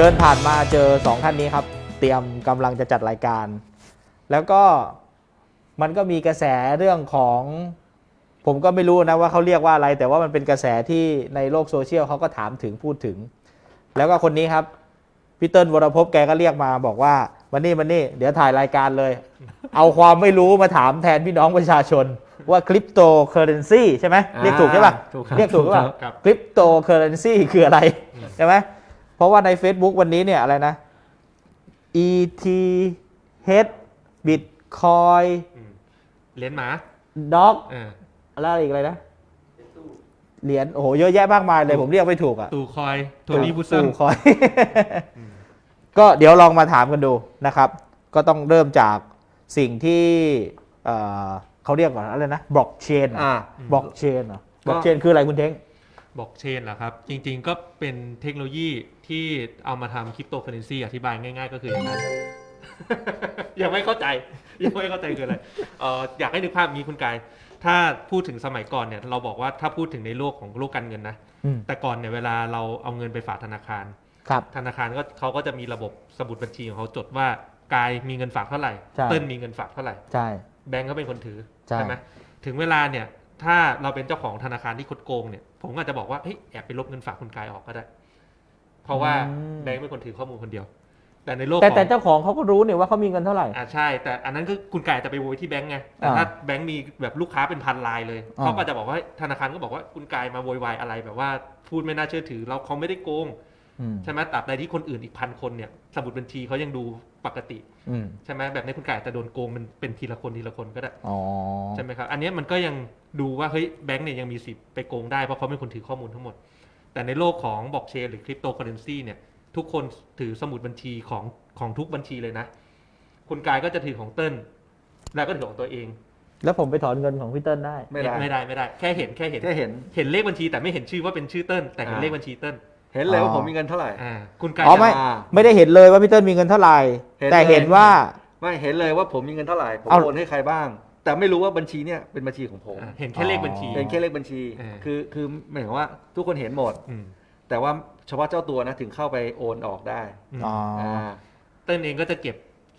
เดินผ่านมาเจอสองท่านนี้ครับ เตรียมกำลังจะจัดรายการ แล้วก็มันก็มีกระแสเรื่องของ ผมก็ไม่รู้นะว่าเขาเรียกว่าอะไร แต่ว่ามันเป็นกระแสที่ในโลกโซเชียลเขาก็ถามถึงพูดถึง แล้วก็คนนี้ครับพี่เติ้ลวรภพแกก็เรียกมาบอกว่าวันนี้วันนี้เดี๋ยวถ่ายรายการเลย เอาความไม่รู้มาถามแทนพี่น้องประชาชนว่าคริปโตเคอเรนซีใช่ไหมเรียกถูกใช่ปะถูกครับเรียกถูกหรือเปล่าครับคริปโตเคอเรนซีคืออะไรใช่ไหม เพราะว่าใน Facebook วันนี้เนี่ยอะไรนะ ETH Bitcoin อืมเหรียญหมา Dog เออแล้วอะไรอีกอะไรนะ เหรียญโอ้โหเยอะแยะมากมายเลยผมเรียกไม่ถูกอะตู่คอยโทนี่บุสันตู่คอย ก็เดี๋ยวลองมาถามกันดูนะครับ ก็ต้องเริ่มจากสิ่งที่เอ่อเขาเรียกก่อนอะไรนะบล็อกเชนอ่า บล็อกเชนเหรอก็บล็อกเชนคืออะไรคุณเท้ง บล็อกเชนเหรอครับ จริงๆก็เป็นเทคโนโลยี ที่เอามาทำคริปโตเคอเรนซีอธิบายง่ายๆ ก็คืออย่างนั้น ยังไม่เข้าใจ ยังไม่เข้าใจคืออะไรเอ่ออยากให้นึกภาพอย่างนี้คุณกาย ถ้าพูดถึงสมัยก่อนเนี่ยเราบอกว่าถ้าพูดถึงในโลกของโลกการเงินนะ อืมแต่ก่อนเนี่ยเวลาเราเอาเงินไปฝากธนาคาร ครับ ธนาคารก็เขาก็จะมีระบบสมุดบัญชีของเขาจดว่ากายมีเงินฝากเท่าไหร่ ใช่ เติ้ลมีเงินฝากเท่าไหร่ ใช่ แบงก์ก็เป็นคนถือใช่ ไหมถึงเวลาเนี่ยถ้าเราเป็นเจ้าของธนาคารที่คดโกงเนี่ยผมก็อาจจะบอกว่าเฮ้ยแอบไปลบเงินฝากคุณกายออกก็ได้ เพราะว่าแบงก์เป็นคนถือข้อมูลคนเดียว แต่ในโลกแต่ของแต่เจ้าของเขาก็รู้เนี่ยว่าเขามีเงินเท่าไหร่ อ่าใช่ แต่อันนั้นคือคุณกายจะไปโวยที่แบงก์ไงแต่อ่าถ้าแบงก์มีแบบลูกค้าเป็นพันรายเลยอ่า เขาก็จะบอกว่าธนาคารก็บอกว่าคุณกายมาโวยวายอะไรแบบว่าพูดไม่น่าเชื่อถือ เราเขาไม่ได้โกงอืมใช่ไหมตราบใดที่คนอื่นอีกพันคนเนี่ยสมุดบัญชีเขายังดูปกติ อืมใช่ไหมแบบนี้คุณกายอาจจะโดนโกงมันเป็นทีละคนทีละคนก็ได้ อ๋อ ใช่ไหมครับ อันเนี้ยมันก็ยังดูว่าเฮ้ยแบงก์เนี่ยยังมีสิทธิ์ไปโกงได้เพราะเขาเป็นคนถือข้อมูลทั้งหมด แต่ในโลกของบล็อกเชนหรือคริปโตเคอเรนซีเนี่ย ทุกคนถือสมุดบัญชีของของทุกบัญชีเลยนะ คุณกายก็จะถือของเติ้ลแล้วก็ถือของตัวเอง แล้วผมไปถอนเงินของพี่เติ้ลได้ ไม่ได้ ไม่ได้ไม่ได้ แค่เห็นแค่เห็นแค่เห็น เห็นเลขบัญชีแต่ไม่เห็นชื่อว่าเป็นชื่อเติ้ลแต่เห็นอ่าเลขบัญชีเติ้ลเห็นเลยว่าอ๋อผมมีเงินเท่าไหร่อ่าคุณกายอ๋อจะไม่อ่าไม่ได้เห็นเลยว่าพี่เติ้ลมีเงินเท่าไหร่ เห็นแต่เลยเห็นว่า ไม่เห็นเลยว่าผมมีเงินเท่าไหร่ผมเอา โอนให้ใครบ้าง แต่ไม่รู้ว่าบัญชีเนี่ยเป็นบัญชีของผมอ่าเห็นแค่เลขบัญชีเห็นแค่เลขบัญชี อ่า คือคือหมายถึงว่าทุกคนเห็นหมด อืมแต่ว่าเฉพาะเจ้าตัวนะถึงเข้าไปโอนออกได้อืมอ๋อออ่า เติ้ลเองก็จะเก็บ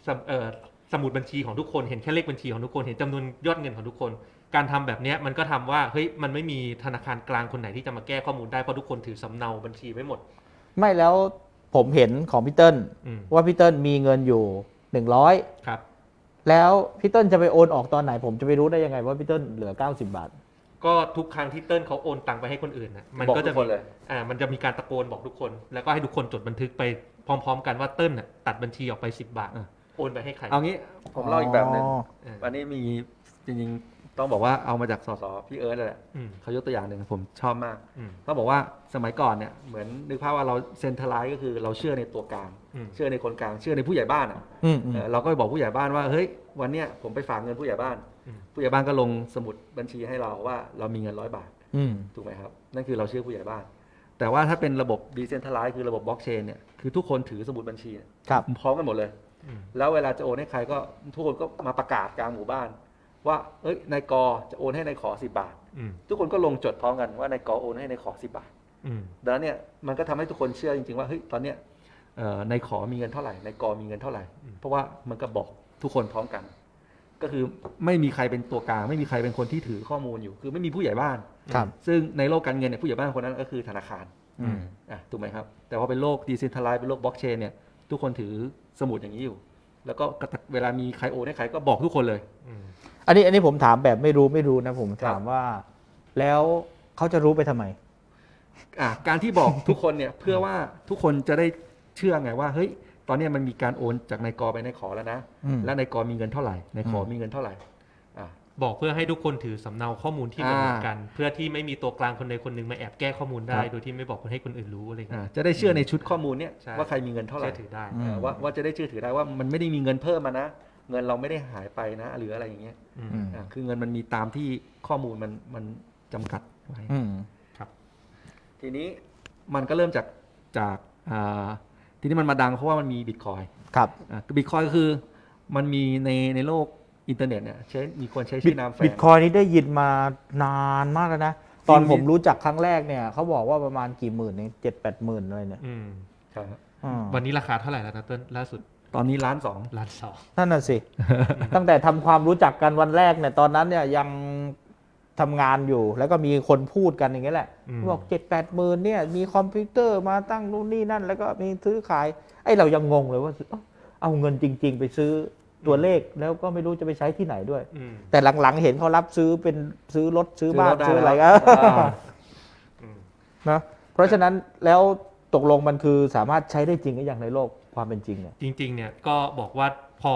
สมเอ่อสมุดบัญชีของทุกคนเห็นแค่เลขบัญชีของทุกคนเห็นจำนวนยอดเงินของทุกคน การทำแบบเนี้ยมันก็ทำว่าเฮ้ยมันไม่มีธนาคารกลางคนไหนที่จะมาแก้ข้อมูลได้เพราะทุกคนถือสำเนาบัญชีไว้หมด ไม่แล้วผมเห็นของพี่เติ้ลอืมว่าพี่เติ้ลมีเงินอยู่หนึ่งร้อยครับ แล้วพี่เติ้ลจะไปโอนออกตอนไหน ผมจะไปรู้ได้ยังไงว่าพี่เติ้ลเหลือ 90 บาท ก็ทุกครั้งที่เติ้ลเขาโอนตังไปให้คนอื่นนะมันบอกก็ทุจะกคนเลย อ่ามันจะมีการตะโกนบอกทุกคน แล้วก็ให้ทุกคนจดบันทึกไปพร้อม ๆ กันว่าเติ้ลน่ะตัดบัญชีออกไป 10 บาทอะโอนไปให้ใครเอางี้ผมเล่าอีกแบบหนึ่งอ่าอันนี้มีจริงๆ ต้องบอกว่าเอามาจากสสพี่เอิร์ธเลยแหละอืม เขายกตัวอย่างหนึ่งผมชอบมากอืม เขาบอกว่าสมัยก่อนเนี่ยเหมือนนึกภาพว่าเราเซนทรัลไลซ์ก็คือเราเชื่อในตัวกลางอืม เชื่อในคนกลางเชื่อในผู้ใหญ่บ้านอะ อืมอืม เออเราก็ไปบอกผู้ใหญ่บ้านว่าเฮ้ยวันเนี้ยผมไปฝากเงินผู้ใหญ่บ้าน อืม ผู้ใหญ่บ้านก็ลงสมุดบัญชีให้เราว่าเรามีเงินร้อยบาทอืม ถูกไหมครับนั่นคือเราเชื่อผู้ใหญ่บ้าน แต่ว่าถ้าเป็นระบบดิเซนทรัลไลซ์คือระบบบล็อกเชนเนี่ยคือทุกคนถือสมุดบัญชีเนี่ยครับ พร้อมกันหมดเลย อืม แล้วเวลาจะโอนให้ใครก็ทุกคนก็มาประกาศกลางหมู่บ้าน ว่าเอ้ยนายกจะโอนให้นายขอสิบาท อืมทุกคนก็ลงจดพร้อมกันว่านายกโอนให้นายขอสิบาทอืมดังนั้นเนี่ยมันก็ทำให้ทุกคนเชื่อจริงๆว่าเฮ้ยตอนเนี้ยเอ่อนายขอมีเงินเท่าไหร่นายกมีเงินเท่าไหร่ เพราะว่ามันก็บอกทุกคนพร้อมกัน ก็คือไม่มีใครเป็นตัวกลางไม่มีใครเป็นคนที่ถือข้อมูลอยู่ คือไม่มีผู้ใหญ่บ้าน ครับ ซึ่งในโลกการเงินเนี่ยผู้ใหญ่บ้านคนนั้นก็คือธนาคารอืม อะถูกไหมครับ แต่พอเป็นโลกดิจิทัลไลซ์เป็นโลกบล็อกเชนเนี่ยทุกคนถือสมุดอย่างนี้อยู่ แล้วก็กระตักเวลามีใครโอนให้ใครก็บอกทุกคนเลยอืมอันนี้อันนี้ผมถามแบบไม่รู้ไม่รู้นะผมครับถามว่า แล้วเขาจะรู้ไปทำไม อะการที่บอกทุกคนเนี่ยเพื่อว่าทุกคนจะได้เชื่อไงว่าเฮ้ยตอนเนี้ยมันมีการโอนจากนายกไปนายขอแล้วนะ อืม และนายกมีเงินเท่าไหร่นายขออมมีเงินเท่าไหร่อะ บอกเพื่อให้ทุกคนถือสำเนาข้อมูลที่เหมือนอ่ากัน เพื่อที่ไม่มีตัวกลางคนใดคนหนึ่งมาแอบแก้ข้อมูลได้ครับโดยที่ไม่บอกคนให้คนอื่นรู้อะไรอะเงี้ยจะได้เชื่อในชุดข้อมูลเนี่ยใช่ว่าใครมีเงินเท่าไหร่เชื่อถือได้อืมอะว่าว่าจะได้เชื่อถือได้ว่ามันไม่ได้มีเงินเพิ่มมานะ เงินเราไม่ได้หายไปนะ หรืออะไรอย่างเงี้ยอืมอืมอะคือเงินมันมีตามที่ข้อมูลมันมันจำกัดไว้อืมทีนี้มันก็เริ่มจากจากอ่าทีนี้มันมาดังเพราะว่ามันมีบิตคอยครับบิตคอยก็คือมันมีในในโลก อินเทอร์เน็ตเนี่ยใช้มีคนใช้ชื่อนามแฝบิตงคอยนี่ได้ยินมานานมากแล้วนะ ตอนจริงผมรู้จักครั้งแรกเนี่ยเขาบอกว่าประมาณกี่หมื่นเนี่ยเจ็ดแปดหมื่นอะไรเนี่ยอืมครับอืมวันนี้ราคาเท่าไหร่แล้วนะเติ้ลล่าสุดตอนนี้ล้านสอง ล้านสองนั่นน่ะสิ ตั้งแต่ทำความรู้จักกันวันแรกเนี่ยตอนนั้นเนี่ยยังทำงานอยู่ แล้วก็มีคนพูดกันอย่างเงี้ยแหละบอกเจ็ดแปดหมื่นเนี่ยมีคอมพิวเตอร์มาตั้งนู่นนี่นั่น แล้วก็มีซื้อขายไอ้เรายังงงเลยว่าเอ้าเอาเงินจริง ๆ ไปซื้อ ตัวเลขแล้วก็ไม่รู้จะไปใช้ที่ไหนด้วย อืมแต่หลังๆ เห็นเขารับซื้อเป็นซื้อรถซื้อบ้านซื้ซื้ออรถได้อะไรแล้ก็วอ่าอืม นะเพราะฉะนั้นแล้วตกลงมันคือสามารถใช้ได้จริงหรือยังในโลกความเป็นจริงเนี่ย จริงๆ เนี่ยก็บอกว่าพอ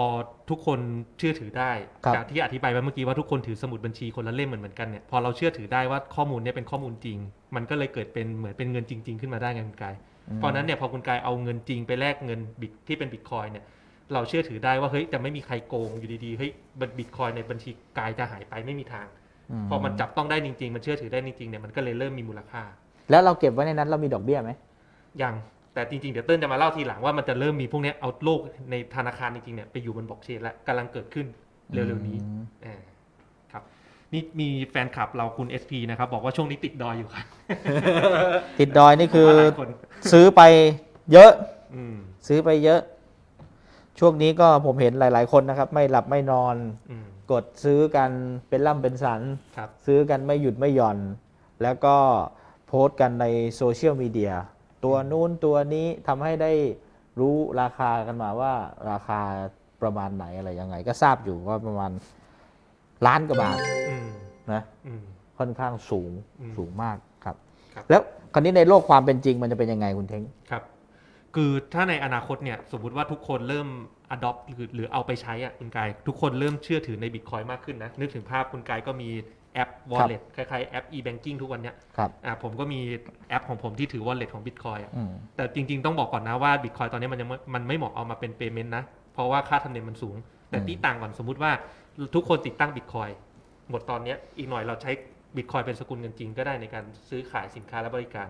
ทุกคนเชื่อถือได้ครับ จากที่อธิบายไปเมื่อกี้ว่าทุกคนถือสมุดบัญชีคนละเล่มเหมือนๆกันเนี่ยพอเราเชื่อถือได้ว่าข้อมูลเนี่ยเป็นข้อมูลจริง มันก็เลยเกิดเป็นเหมือนเป็นเงินจริง ๆ ขึ้นมาได้ไงคุณกายเพราะฉะนั้นเนี่ยพอคุณกายเอาเงินจริงไปแลกเงินบิตที่เป็นบิตคอยเนี่ย เราเชื่อถือได้ว่าเฮ้ยจะไม่มีใครโกงอยู่ดีๆเฮ้ยบิตคอยในบัญชีกายจะหายไปไม่มีทาง พอมันจับต้องได้จริงๆ มันเชื่อถือได้จริงๆเนี่ยมันก็เลยเริ่มมีมูลค่า แล้วเราเก็บไว้ในนั้นเรามีดอกเบี้ยไหมยังแต่จริงๆ เดี๋ยวเติ้ลจะมาเล่าทีหลังว่ามันจะเริ่มมีพวกเนี้ยเอาโลกในธนาคารจริงๆเนี่ยไปอยู่บนบล็อกเชนแล้วกำลังเกิดขึ้นเร็วๆนี้อืมอ่าครับนี่มีแฟนคลับเราคุณ SP นะครับ บอกว่าช่วงนี้ติดดอยอยู่ครับติดดอยนี่คือว่าหลายคนซื้อไปเยอะอืมซื้อไปเยอะ ช่วงนี้ก็ผมเห็นหลาย ๆ คนนะครับ ไม่หลับไม่นอนอืมกดซื้อกันเป็นล่ำเป็นสัน ครับ ซื้อกันไม่หยุดไม่หย่อน แล้วก็โพสต์กันในโซเชียลมีเดียตัวนู้นตัวนี้ทำให้ได้รู้ราคากันมาว่าราคาประมาณไหนอะไรยังไง ก็ทราบอยู่ว่าประมาณล้านกว่าบาทอืมนะ อืม ค่อนข้างสูงอืมสูงมากครับ ครับ แล้วคราวนี้ในโลกความเป็นจริงมันจะเป็นยังไงคุณเท้งครับ คือถ้าในอนาคตเนี่ยสมมุติว่าทุกคนเริ่ม adopt หรือหรือเอาไปใช้อะคุณกาย ทุกคนเริ่มเชื่อถือในบิตคอยมากขึ้นนะ นึกถึงภาพคุณกายก็มีแอป wallet คล้ายๆ แอป e-banking ทุกวันเนี้ยครับ อ่าผมก็มีแอปของผมที่ถือ wallet ของ bitcoin อะอืม แต่จริงๆต้องบอกก่อนนะว่า Bitcoin ตอนนี้มันยังไม่มันไม่เหมาะเอามาเป็น payment นะ เพราะว่าค่าธรรมเนียมมันสูง แต่อืม ที่ต่างก่อนสมมุติว่าทุกคนติดตั้ง Bitcoin หมดตอนเนี้ยอีกหน่อยเราใช้ Bitcoin เป็นสกุลเงินจริงก็ได้ในการซื้อขายสินค้าและบริการ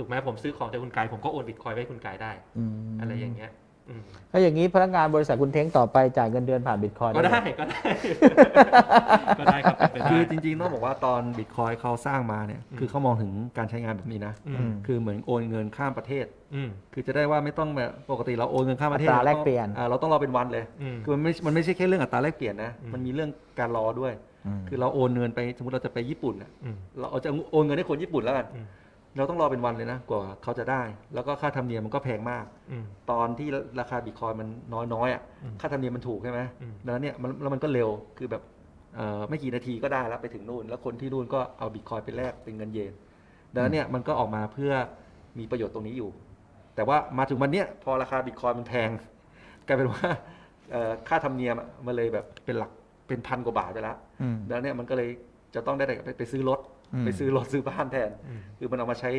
ถูกไหมผมซื้อของจากคุณกายผมก็โอน Bitcoin ไปให้คุณกายได้มอะไรอย่างเงี้ยอืมถ้าอย่างนี้พนักงานบริษัทคุณเท้งต่อไปจ่ายเงินเดือนผ่านบิตคอยก็ได้ก็ได้ก็ได้ครับเป็นไปได้คือจริงๆต้องบอกว่าตอนบิตคอยเขาสร้างมาเนี่ยอืมคือเขามองถึงการใช้งานแบบนี้นะอือืมมคือเหมือนโอนเงินข้ามประเทศอืมคือจะได้ว่าไม่ต้องแบบปกติเราโอนเงินข้ามประเทศอัตราแลกต้องเปลี่ยนอ่าเราต้องรอเป็นวันเลยอืมคือมันไม่มันไม่ใช่แค่เรื่องอัตราแลกเปลี่ยนนะอืมมันมีเรื่องการรอด้วยมคือเราโอนเงินไปสมมติเราจะไปญี่ปุ่นน่ะอืมเราเอาจะโอนเงินให้คนญี่ปุ่นแล้วกันอืม เราต้องรอเป็นวันเลยนะกว่าเขาจะได้ แล้วก็ค่าธรรมเนียมมันก็แพงมาก อืม ตอนที่ราคาบิตคอยมันน้อยๆอะอืมค่าธรรมเนียมมันถูกใช่ไหมอืม ดังนั้นเนี่ยมันแล้วมันก็เร็วคือแบบเอ่อไม่กี่นาทีก็ได้แล้วไปถึงนู่น แล้วคนที่นู่นก็เอาบิตคอยไปแลกเป็นเงินเยนดังนั้นเนี่ยมันก็ออกมาเพื่อมีประโยชน์ตรงนี้อยู่ แต่ว่ามาถึงวันเนี้ยพอราคาบิตคอยมันแพง กลายเป็นว่าเอ่อค่าธรรมเนียมอะมันเลยแบบเป็นหลักเป็นพันกว่าบาทไปแล้ว อืม แล้วเนี่ยมันก็เลยจะต้องได้แต่ไปไปซื้อรถอืม ไปซื้อรถซื้อบ้านแทนอืมคือมันเอามาใช้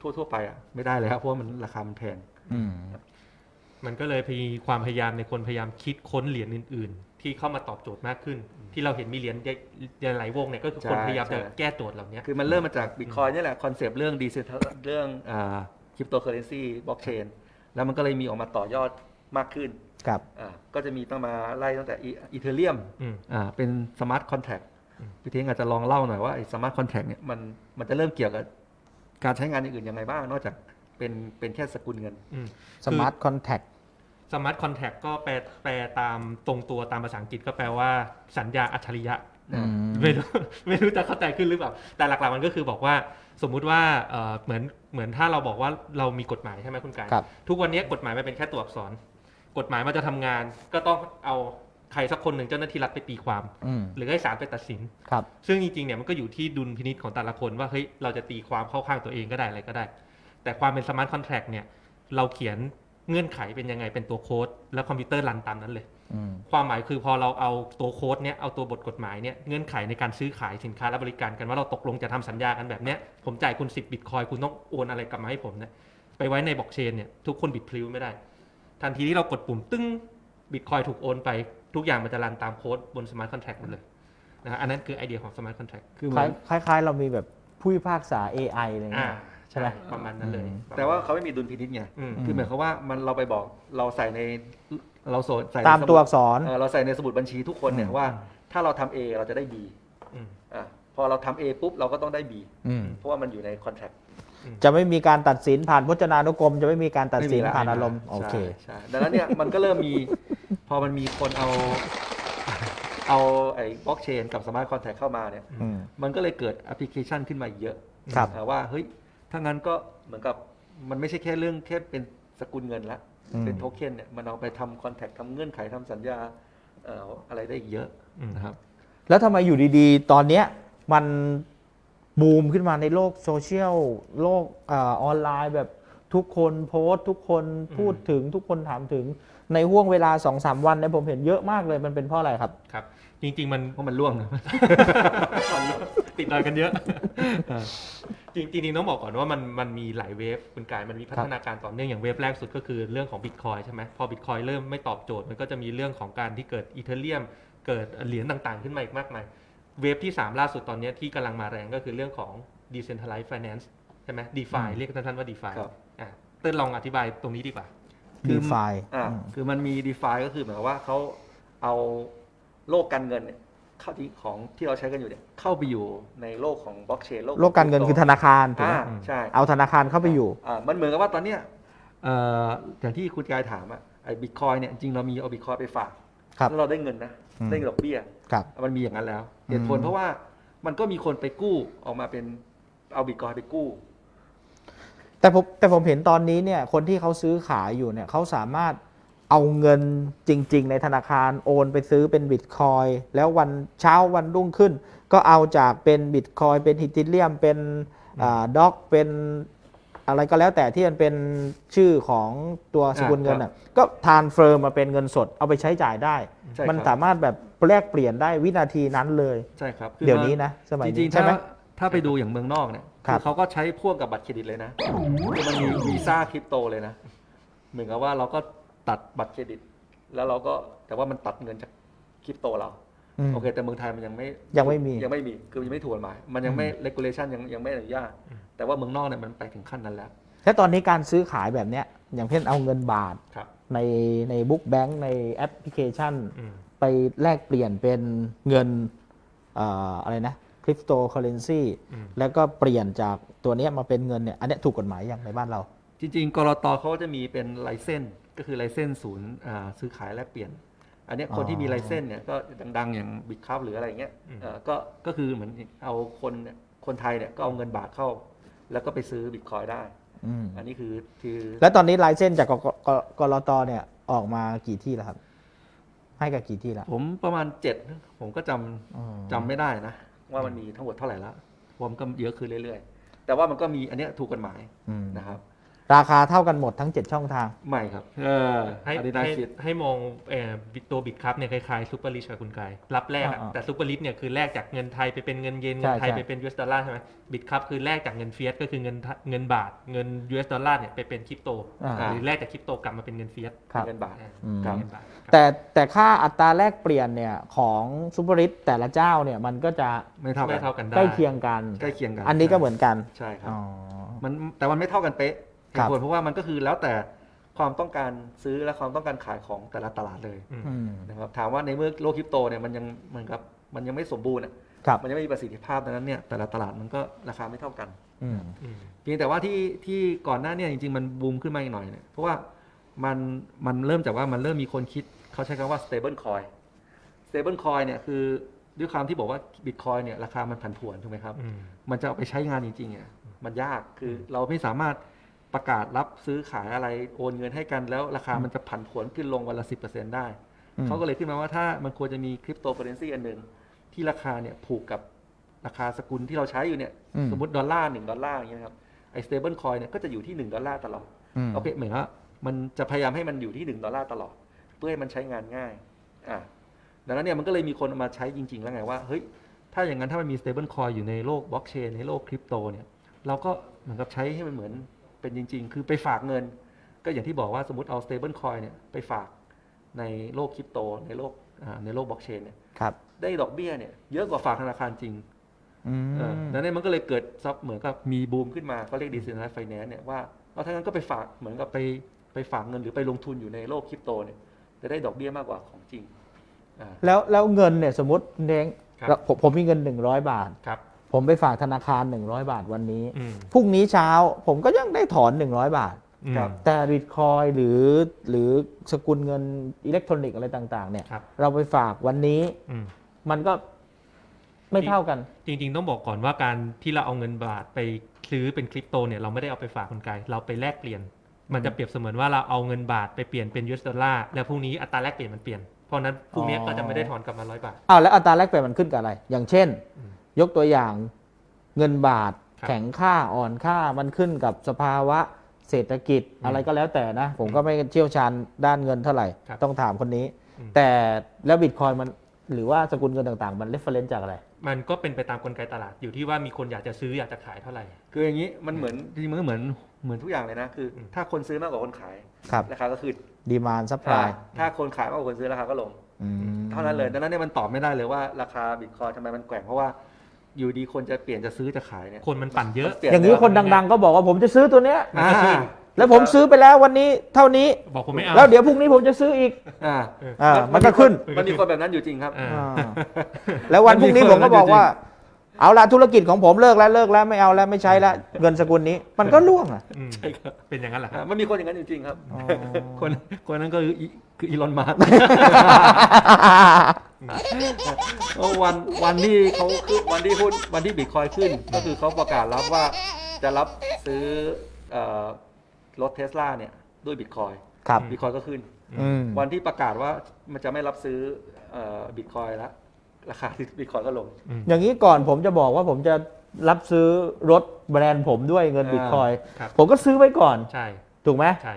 ทั่วๆไปอะไม่ได้เลยครับเพราะว่ามันราคามันแพง อืม มันก็เลยมีความพยายามในคนพยายามคิดค้นเหรียญอื่น ๆ ที่เข้ามาตอบโจทย์มากขึ้น ที่เราเห็นมีเหรียญหลายๆวงเนี่ยก็คือคนใช่พยายามจะใช่ แก้โจทย์เหล่านี้ คือมันเริ่มมาจากบิตคอยนี่แหละ คอนเซปต์เรื่องดีเซนเรื่องคริปโตเคอเรนซีบล็อกเชนแล้วมันก็เลยมีออกมาต่อยอดมากขึ้นครับ อ่าก็จะมีตั้งมาไล่ตั้งแต่อีเทเรียมอืม อ่าเป็นสมาร์ทคอนแท็กอืม พี่เทงอาจจะลองเล่าหน่อยว่าไอ้สมาร์ทคอนแท็กเนี่ยมันมันจะเริ่มเกี่ยวกับการใช้งานอย่างอื่นยังไงบ้าง นอกจากเป็นเป็นแค่สกุลเงินอืมสมาร์ทคอนแทคสมาร์ทคอนแทคก็แปลแปลตามตรงตัวตามภาษาอังกฤษก็แปลว่าสัญญาอัจฉริยะไม่รู้ไม่รู้จะเข้าใจขึ้นหรือเปล่า แต่หลักๆมันก็คือบอกว่าสมมุติว่าเอ่อเหมือนเหมือนถ้าเราบอกว่าเรามีกฎหมายใช่ไหมคุณกายครับทุกวันนี้กฎหมายมันเป็นแค่ตัวอักษร กฎหมายมันจะทำงานก็ต้องเอา ใครสักคนหนึ่งเจ้าหน้าที่รัฐไปตีความ อืมหรือให้ศาลไปตัดสิน ครับ ซึ่งจริงๆเนี่ยมันก็อยู่ที่ดุลพินิจของแต่ละคนว่าเฮ้ยเราจะตีความเข้าข้างตัวเองก็ได้อะไรก็ได้ แต่ความเป็นสมาร์ทคอนแท็กเนี่ยเราเขียนเงื่อนไขเป็นยังไงเป็นตัวโค้ดแล้วคอมพิวเตอร์รันตามนั้นเลย อืม ความหมายคือพอเราเอาตัวโค้ดเนี่ยเอาตัวบทกฎหมายเนี่ยเงื่อนไขในการซื้อขายสินค้าและบริการกันว่าเราตกลงจะทำสัญญากันแบบเนี้ยผมจ่ายคุณ 10บิตคอยคุณต้องโอนอะไรกลับมาให้ผมเนี่ยไปไว้ในบล็อกเชนเนี่ยทุกคนบิดพลิ้วไม่ได้ ทันทีที่เรากดปุ่มตึ้งบิตคอยถูกโอนไป ทุกอย่างมันจะรันตามโค้ดบนสมาร์ทคอนแท็กหมดเลยนะฮะอันนั้นคือไอเดียของสมาร์ทคอนแท็กคือเหคมืล้าอยนคล้ายๆ เรามีแบบผู้พิพากษา AI อะไรอ่าเงี้ย ใช่ใช่ไหม ประมาณนั้นเลยอืมแต่ว่าเขาไม่มีดุลพินิจไง อืม คือหมายความว่ามันเราไปบอกเราใส่ในเราโสใส่ในตามสมุดตัวอักษร เออเราใส่ในสมุดบัญชีทุกคนเนี่ยอืมว่า ถ้าเราทำ A เราจะได้ B อืม อะพอเราทำ A ปุ๊บเราก็ต้องได้ B อืม เพราะว่ามันอยู่ในคอนแทคอืม จะไม่มีการตัดสินผ่านพจนานุกรม จะไม่มีการตัดสินไม่มีละผ่านอารมณ์ใช่โอเคใช่ดังนั้นเนี่ยมันก็เริ่มมี พอมันมีคนเอา เอาไอ้บล็อกเชนกับสมาร์ทคอนแทคเข้ามาเนี่ยอืมมันก็เลยเกิดแอปพลิเคชันขึ้นมาเยอะครับอ่าว่าเฮ้ยถ้างั้นก็เหมือนกับมันไม่ใช่แค่เรื่องแค่เป็นสกุลเงินละอืมเป็นโทเค็นเนี่ยมันเอาไปทำคอนแทคทำเงื่อนไขทำสัญญาเอ่ออะไรได้อีกเยอะอืมนะครับ แล้วทำไมอยู่ดีๆ ตอนเนี้ยมัน บูมขึ้นมาในโลกโซเชียลโลกอาออนไลน์แบบทุกคนโพสต์ทุกคนพูดถึงทุกคนถามถึงในห่วงเวลา2อสวันเนี่ยผมเห็นเยอะมากเลยมันเป็นเพราะอะไรครับครับ จริง ๆ มันเพราะมันล่วงนะติดดอยกันเยอะ จริงจริงๆต้องบอกก่อนว่ามันมันมีหลายเวฟคุณกายมันมีพัฒนาการต่อเนื่องอย่างเวฟแรกสุดก็คือเรื่องของบิตคอยใช่ไหมพอบิตคอยเริ่มไม่ตอบโจทย์มันก็จะมีเรื่องของการที่เกิดอีเทเรียมเกิดเหรียญต่างๆ ขึ้นมาอีกมากมาย เวฟที่ 3 ล่าสุดตอนนี้ที่กำลังมาแรงก็คือเรื่องของ decentralized finance ใช่ไหม DeFi เรียกสั้นๆว่า DeFi ครับ อะเต้นลองอธิบายตรงนี้ดีกว่า คือ DeFi อ่าอืม คือมันมี d e f i ก็คือหมายความว่าเขาเอาโลกการเงินเนี่ยเข้าที่ของที่เราใช้กันอยู่เนี่ยเข้าไปอยู่ในโลกของบล็อกเชนโลกการเงินคือธนาคารถูกอ่าไหมใช่เอาธนาคารเข้าไปอยู่ อ่ามันเหมือนกับว่าตอนเนี้ยเอ่ออย่างที่คุณกายถามอะไอ้บิตคอยเนี่ยจริงเรามีเอาบิตคอยไปฝากครับ แล้วเราได้เงินนะ อืมได้เงินดอกเบี้ย ครับ มันมีอย่างนั้นแล้วเหตุผลอืม เพราะว่ามันก็มีคนไปกู้ออกมาเป็นเอาบิตคอยไปกู้ แต่ผมแต่ผมเห็นตอนนี้เนี่ยคนที่เขาซื้อขายอยู่เนี่ยเขาสามารถเอาเงินจริง ๆ ในธนาคารโอนไปซื้อเป็นบิตคอยแล้ววันเช้าวันรุ่งขึ้น ก็เอาจากเป็นบิตคอยเป็นฮิติเลียมเป็นด็อกเป็น อะไรก็แล้วแต่ที่มันเป็นชื่อของตัวสกุลเงินอะก็ทานเฟอร์มาเป็นเงินสดเอาไปใช้จ่ายได้ ใช่มันครับสามารถแบบแลกเปลี่ยนได้วินาทีนั้นเลย ใช่ครับคือเดี๋ยวมันี้นะสมัยจนี้ริงๆใช่ถ้าไหม ถ้าไปดูอย่างเมืองนอกเนี่ยครับ อเขาก็ใช้พ่วงกับบัตรเครดิตเลยนะคือมันมีวีซ่าคริปโตเลยนะ เหมือนกับว่าเราก็ตัดบัตรเครดิต แล้วเราก็แต่ว่ามันตัดเงินจากคริปโตเรา อืม โอเค แต่เมืองไทยมันยังไม่ยังไม่มียังไม่มี คือยังไม่ถูกกฎหมาย มันยังไม่ regulation ยังยังไม่อนุญาต แต่ว่าเมืองนอกเนี่ยมันไปถึงขั้นนั้นแล้ว และตอนนี้การซื้อขายแบบเนี้ยอย่างเช่นเอาเงินบาทครับ ในในบุ๊กแบงค์ในแอปพลิเคชัน อืม ไปแลกเปลี่ยนเป็นเงินเอ่ออะไรนะคริปโตเคอเรนซีอืม แล้วก็เปลี่ยนจากตัวเนี้ยมาเป็นเงินเนี่ยอันเนี้ยถูกกฎหมายอย่างในบ้านเรา จริงๆกรตเขาก็จะมีเป็นไลเซนก็คือไลเซนศูนย์อ่าซื้อขายแลกเปลี่ยน อันเนี้ยคนที่มีอ๋อ ไลเซนเนี่ยก็ดังๆ อย่างบิตคัพหรืออะไรอย่างเงี้ยอืมเอ่อก็ก็คือเหมือนเอาคนเนี่ยคนไทยเนี่ยก็เอาเงินบาทเข้า แล้วก็ไปซื้อบิตคอยได้ อืมอันนี้คือคือแล้วตอนนี้ลายเส้นจากกกกกรตเนี่ยออกมากี่ที่แล้วครับ ให้กับกี่ที่แล้วผมประมาณเจ็ดผมก็จำอ๋อจำไม่ได้นะ ว่ามันมีทั้งหมดเท่าไหร่ละผมก็เยอะขึ้นเรื่อยๆ แต่ว่ามันก็มีอันเนี้ยถูกกฎหมายอืมนะครับ ราคาเท่ากันหมดทั้ง 7 ช่องทาง ไม่ครับ เออให้อันนี้น่าให้คิด ให้มองเอ่อตัวบิตคัพเนี่ยคล้ายๆซูเปอร์ลิชกับคุณกายรับแรกอะอ่าๆแต่ซูเปอร์ลิชเนี่ยคือแลกจากเงินไทยไปเป็นเงินเยนใช่เงินไทยใช่ ไปเป็น US ดอลลาร์ใช่ไหมบิตคัพคือแลกจากเงินเฟียสก็คือเงินไทเงินบาท เงิน US ดอลลาร์เนี่ยไปเป็นคริปโต อ่าหรือแลกจากคริปโตกลับมาเป็นเงินเฟียสครับเงินบาท อ่าอืมครับเงินบาทครับ แต่แต่ค่าอัตราแลกเปลี่ยนเนี่ยของซูเปอร์ริตแต่ละเจ้าเนี่ยมันก็จะไม่เท่ากัไม่นเท่ากันได้ ใกล้เคียงกัน ใกล้เคียงกันอันนี้ก็เหมือนกันใช่ครับ อ๋อ มันแต่มันไม่เท่ากันเป๊ะเหครับ ตุผลเพราะว่ามันก็คือแล้วแต่ความต้องการซื้อและความต้องการขายของแต่ละตลาดเลยอืมอืม นะครับถามว่าในเมื่อโลกคริปโตเนี่ยมันยังเหมือนกับมันยังไม่สมบูรณ์อะครับ มันยังไม่มีประสิทธิภาพดังนั้นเนี่ยแต่ละตลาดมันก็ราคาไม่เท่ากัน อืม อืม เพียงแต่ว่าที่ที่ก่อนหน้าเนี่ยจริงๆ มันบูมขึ้นมาอีกหน่อยเนี่ยเพราะว่ามันมันเริ่มจากว่ามันเริ่มมีคนคิดเขาใช้คำว่า stable coin stable coin เนี่ยคือด้วยความที่บอกว่า bitcoin เนี่ยราคามันผันผวนถูกไหมครับ อืม มันจะเอาไปใช้งานจริงๆอะมันยากคือเราไม่สามารถ ประกาศรับซื้อขายอะไรโอนเงินให้กันแล้วราคามันจะผันผวนขึ้นลงวันละสิได้อืมเขาก็เลยขึ้นมาว่าถ้ามันควรจะมีคริปโตเคอเรนซีอันหนึ่งที่ราคาเนี่ยผูกกับราคาสกุลที่เราใช้อยู่เนี่ยอืมสมมติดอลลาร์หนึ่งดอลลาร์อย่างเงี้ยครับไอ้ stable coin เนี่ยก็จะอยู่ที่หนึ่งดอลลาร์ตลอดอืมโอเคเหมือนว่ามันจะพยายามให้มันอยู่ที่หนึ่งดอลลาร์ตลอด เพื่อให้มันใช้งานง่ายอ่าดังนั้นเนี่ยมันก็เลยมีคนเอามาใช้จริง ๆ แล้วไงว่าเฮ้ยถ้าอย่างนั้นถ้ามันมี stable coin อยู่ในโลกบล็อกเชนในโลกคริปโตเนี่ยเราก็เหมือนกับใช้ให้มันเหมือน เป็นจริง ๆ คือไปฝากเงิน ก็อย่างที่บอกว่าสมมติเอา stable coin เนี่ยไปฝากในโลกคริปโต ในโลกอ่าในโลกบล็อกเชนเนี่ยครับได้ดอกเบี้ยเนี่ยเยอะกว่าฝากธนาคารจริงอืมเออดังนั้นมันก็เลยเกิดซับเหมือนกับมีบูมขึ้นมาเขาเรียก decentralized finance เนี่ยว่าเอาถ้างั้นก็ไปฝากเหมือนกับไปไปฝากเงินหรือไปลงทุนอยู่ในโลกคริปโตเนี่ยจะได้ดอกเบี้ยมากกว่าของจริงอ่า แล้วแล้วเงินเนี่ยสมมติเน้งครับแล้วผมผมมีเงิน 100 บาท ครับ ผมไปฝากธนาคาร 100 บาทวันนี้ อืมพรุ่งนี้เช้าผมก็ยังได้ถอน 100 บาท อืมครับแต่บิตคอยหรือหรือสกุลเงินอิเล็กทรอนิกส์อะไรต่างๆ เนี่ย ครับ เราไปฝากวันนี้อืม มันก็ไม่เท่ากัน จริง ๆ ต้องบอกก่อนว่าการที่เราเอาเงินบาทไปซื้อเป็นคริปโตเนี่ยเราไม่ได้เอาไปฝากคนไกลเราไปแลกเปลี่ยน มันจะเปรียบเสมือนว่าเราเอาเงินบาทไปเปลี่ยนเป็นยูเอสดอลลาร์แล้วพรุ่งนี้อัตราแลกเปลี่ยนมันเปลี่ยนเพราะฉะนั้นพรุ่งนี้อ๋อ ก็จะไม่ได้ถอนกลับมาร้อยบาท อ้าวแล้วอัตราแลกเปลี่ยนมันขึ้นกับอะไร อย่างเช่น อืม ยกตัวอย่างเงินบาทครับแข็งค่าอ่อนค่ามันขึ้นกับสภาวะเศรษฐกิจอืมอะไรก็แล้วแต่นะ ผมก็ไม่เชี่ยวชาญด้านเงินเท่าไหร่ครับต้องถามคนนี้อืมแต่แล้วบิตคอยมันหรือว่าสกุลเงินต่างๆ มันเรฟเฟรนซ์จากอะไร มันก็เป็นไปตามกลไกตลาดอยู่ที่ว่ามีคนอยากจะซื้ออยากจะขายเท่าไหร่ คืออย่างนี้มันเหมือนจริงๆมันก็เหมือนเหมือนทุกอย่างเลยนะคืออมถ้าคนซื้อมากกว่าคนขายครับราคาก็ขึ้นดีมานซัพพลายถ้าคนขายมากกว่าคนซื้อราคาก็ลงเท่านั้นเลยดังนั้นเนี่ยมันตอบไม่ได้เลยว่าราคาบิตคอยทำไมมันแกว่งเพราะว่า อยู่ดีคนจะเปลี่ยนจะซื้อจะขายเนี่ยคนมันปั่นเยอะ เปลี่อย่างนี้คนดังๆ ก็บอกว่าผมจะซื้อตัวเนี้ยมันก็ขึ้นแล้วผมซื้อไปแล้ววันนี้เท่านี้ บอกผมไม่เอา แล้วเดี๋ยวพรุ่งนี้ผมจะซื้ออีกอ่าอ่ามันก็ขึ้นมันมีคนแบบนั้นอยู่จริงครับ อ่าอ่าแล้ววันพรุ่งนี้ผมก็บอกว่า เอาละธุรกิจของผมเลิกแล้วเลิกแล้วไม่เอาแล้วไม่ใช้แล้วเงินสกุลนี้ มันก็ล่วงอะ อืมเป็นอย่างนั้นแหละคอ่ารับมันมีคนอย่างนั้นอยู่จริงครับอ๋อคนคนนั้นก็คืออีคืออีลอนมาร์วันวันที่เขาขึ้นวันที่หุ้นวันที่บิตคอยขึ้น ก็คือเขาประกาศรับว่าจะรับซื้อเอ่อรถเทสลาเนี่ยด้วยบิตคอยครับ บิตคอยก็ขึ้น อืมวันที่ประกาศว่ามันจะไม่รับซื้อบิตคอยแล้ว ราคาบิตคอยก็ลง อย่างนี้ก่อนผมจะบอกว่าผมจะรับซื้อรถแบรนด์ผมด้วยเงินอ่าบิตคอยครับ ผมก็ซื้อไว้ก่อน ใช่ถูกไหมใช่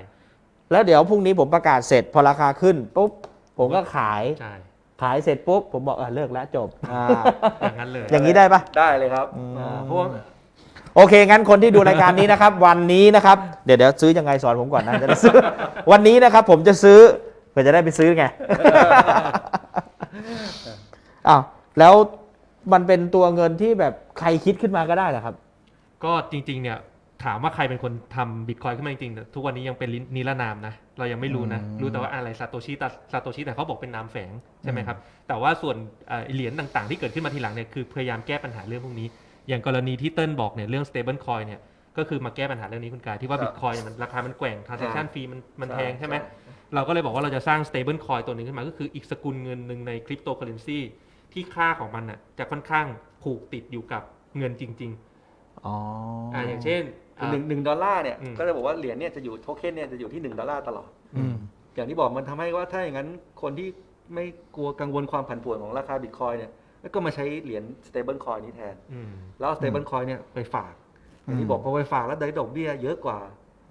แล้วเดี๋ยวพรุ่งนี้ผมประกาศเสร็จพอราคาขึ้นปุ๊บผมก็ขายใช่ขายเสร็จปุ๊บผมบอกเออเลิกแล้วจบอย่างนั้นเลย อย่างนี้ได้ปะ ได้เลยครับอืม อ่าเพราะว่า โอเค งั้นคนที่ดูรายการนี้นะครับ วันนี้นะครับ เดี๋ยวเดี๋ยวซื้อยังไงสอนผมก่อนนะจะได้ซื้อ วันนี้นะครับ ผมจะซื้อเพื่อจะได้ไปซื้อไง อ้าวแล้วมันเป็นตัวเงินที่แบบใครคิดขึ้นมาก็ได้เหรอครับ ก็จริง ๆ เนี่ยถามว่าใครเป็นคนทำบิตคอยขึ้นมาจริงๆแต่ทุกวันนี้ยังเป็นนิรนามนะ เรายังไม่รู้นะ อืมรู้แต่ว่าอะไรซาโตชิซาโตชิแต่เขาบอกเป็นนามแฝงใช่ไหมครับ แต่ว่าส่วนเอ่อเหรียญต่างๆ ที่เกิดขึ้นมาทีหลังเนี่ยคือพยายามแก้ปัญหาเรื่องพวกนี้ อย่างกรณีที่เติ้ลบอกเนี่ยเรื่อง stable coin เนี่ยก็คือมาแก้ปัญหาเรื่องนี้คุณกายที่ว่าครับ บิตคอยมันราคามันแกว่ง transaction อ่า fee มันมันใช่แพงใช่ไหมใช่เราก็เลยบอกว่าเราจะสร้าง stable coin ตัวหนึงขึ้นมาก็คืออีกสกุลเงินหนึ่งในคริปโตเคอเรนซี ที่ค่าของมันน่ะ จะค่อนข้างผูกติดอยู่กับเงินจริงอ๋อๆออ่าอย่างเช่นอ่าหนึ่งหนึ่งดอลลาร์เนี่ยอืม ก็จะบอกว่าเหรียญเนี่ยจะอยู่โทเค็นเนี่ยจะอยู่ที่หนึ่งดอลลาร์ตลอด อืม อย่างที่บอกมันทำให้ว่าถ้าอย่างนั้นคนที่ไม่กลัวกังวลความผันผวนของราคาบิตคอยเนี่ยก็มาใช้เหรียญ stable coin นี้แทน อืม แล้วเอา stable coin เนี่ยไปฝาก อย่างที่บอกพอไปฝากแล้วได้ดอกเบี้ยเยอะกว่า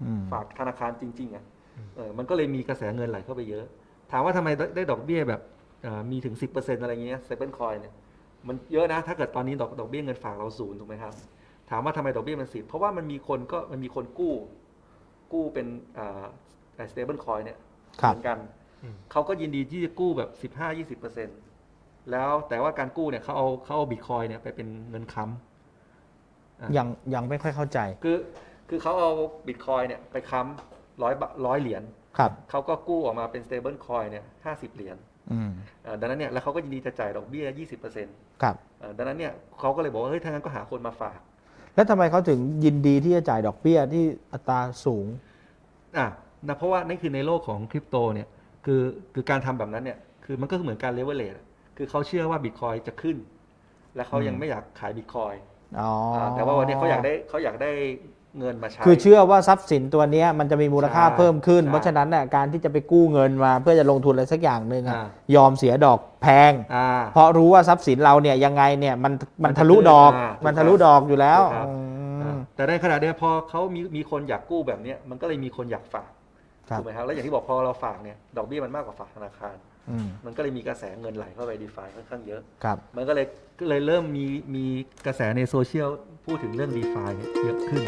อืมฝากธนาคารจริงๆอะอืม เออมันก็เลยมีกระแสเงินไหลเข้าไปเยอะ ถามว่าทำไมได้ได้ดอกเบี้ยแบบเอ่อ มีถึง 10%อะไรเงี้ย stable coin เนี่ยมันเยอะนะ ถ้าเกิดตอนนี้ดอกดอกเบี้ยเงินฝากเราศูนย์ถูกไหมครับ ถามว่าทำไมดอกเบี้ยมันสิบเพราะว่ามันมีคนก็มันมีคนกู้ กู้เป็นอ่า stable coin เนี่ยครับเหมือนกันอืมเขาก็ยินดีที่จะกู้แบบสิบห้ายี่สิบเปอร์เซ็นแล้วแต่ว่าการกู้เนี่ยเขาเอาเขาเอาบิตคอยเนี่ยไปเป็นเงินค้ำอะยังยังไม่ค่อยเข้าใจ คือคือเขาเอาบิตคอยเนี่ยไปค้ำร้อยร้อยเหรียญครับเขาก็กู้ออกมาเป็น stable coin เนี่ยห้าสิบเหรียญอืมเอ่อ ดังนั้นเนี่ยแล้วเขาก็ยินดีจะจ่ายดอกเบี้ยยี่สิบเปอร์เซ็นต์ครับดังนั้นเนี่ยเขาก็เลยบอกว่าเฮ้ยถ้างั้นก็หาคนมาฝาก แล้วทำไมเขาถึงยินดีที่จะจ่ายดอกเบี้ยที่อัตราสูงอะนะเพราะว่านี่คือในโลกของคริปโตเนี่ยคือคือการทำแบบนั้นเนี่ยคือมันก็เหมือนการเลเวลเลทคือเขาเชื่อว่าบิตคอยจะขึ้น และเขายังอืมไม่อยากขายบิตคอยอ๋ออแต่ว่าวันนี้เขาอยากได้เขาอยากได้ เงินมาใช้ คือเชื่อว่าทรัพย์สินตัวเนี้ยมันจะมีมูลค่าใช่เพิ่มขึ้น ใช่เพราะฉะนั้นน่ะการที่จะไปกู้เงินมาเพื่อจะลงทุนอะไรสักอย่างหนึ่งอะอ่า ยอมเสียดอกแพง อ่า เพราะรู้ว่าทรัพย์สินเราเนี่ยยังไงเนี่ยมันมันทะลุดอก อ่ามัมันทะลุดอกอยู่แล้วถูกครับ อืม แต่ในขณะเดียวกันพอเขามีมีคนอยากกู้แบบเนี้ยมันก็เลยมีคนอยากฝากครับ ถูกไหมครับแล้วอย่างที่บอกพอเราฝากเนี่ยดอกเบี้ยมันมากกว่าฝากธนาคาร อืมมันก็เลยมีกระแสเงินไหลเข้าไปดีฟาค่อนข้างเยอะ ครับ มันก็เลยก็เลยเริ่มมีมีกระแสในโซเชียลพูดถึงเรื่องดีฟาเยอะขึ้น